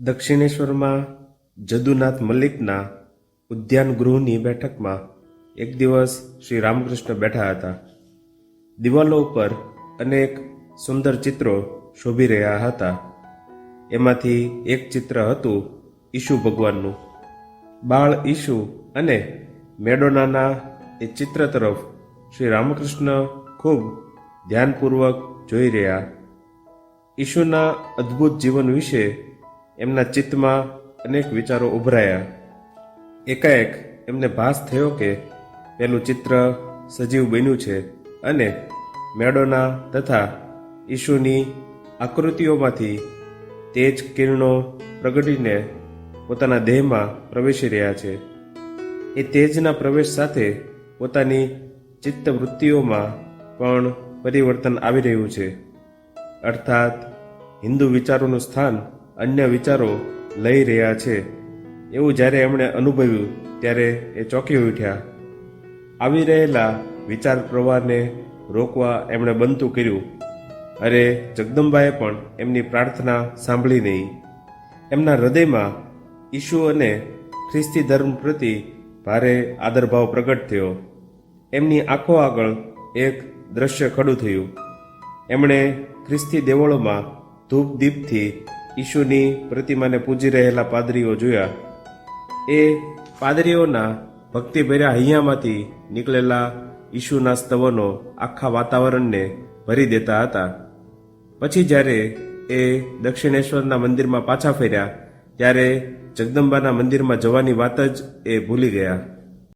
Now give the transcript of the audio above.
દક્ષિણેશ્વરમાં જદુનાથ મલિકના ઉદ્યાન ગૃહની બેઠકમાં એક દિવસ શ્રી રામકૃષ્ણ બેઠા હતા. દિવાલો ઉપર અનેક સુંદર ચિત્રો શોભી રહ્યા હતા. એમાંથી એક ચિત્ર હતું ઈશુ ભગવાનનું. બાળ ઈશુ અને મેડોનાના એ ચિત્ર તરફ શ્રી રામકૃષ્ણ ખૂબ ધ્યાનપૂર્વક જોઈ રહ્યા. ઈશુના અદ્ભુત જીવન વિશે એમના ચિત્તમાં અનેક વિચારો ઉભરાયા. એકાએક એમને ભાસ થયો કે પેલું ચિત્ર સજીવ બન્યું છે અને મેડોના તથા ઈશુની આકૃતિઓમાંથી તેજ કિરણો પ્રગટીને પોતાના દેહમાં પ્રવેશી રહ્યા છે. એ તેજના પ્રવેશ સાથે પોતાની ચિત્તવૃત્તિઓમાં પણ પરિવર્તન આવી રહ્યું છે. અર્થાત હિન્દુ વિચારોનું સ્થાન અન્ય વિચારો લઈ રહ્યા છે. એવું જ્યારે એમણે અનુભવ્યું, ત્યારે એ ચોંકી ઉઠ્યા. આવી રહેલા વિચાર પ્રવાહને રોકવા એમણે બનતું કર્યું. અરે, જગદંબાએ પણ એમની પ્રાર્થના સાંભળી નહીં. એમના હૃદયમાં ઈશુ અને ખ્રિસ્તી ધર્મ પ્રતિ ભારે આદરભાવ પ્રગટ થયો. એમની આંખો આગળ એક દ્રશ્ય ખડું થયું. એમણે ખ્રિસ્તી દેવળોમાં ધૂપ દીપથી ઈશુની પ્રતિમાને પૂજી રહેલા પાદરીઓ જોયા. એ પાદરીઓના ભક્તિભર્યા હૈયામાંથી નીકળેલા ઈશુના સ્તવનો આખા વાતાવરણને ભરી દેતા હતા. પછી જ્યારે એ દક્ષિણેશ્વરના મંદિરમાં પાછા ફર્યા, ત્યારે જગદંબાના મંદિરમાં જવાની વાત જ એ ભૂલી ગયા.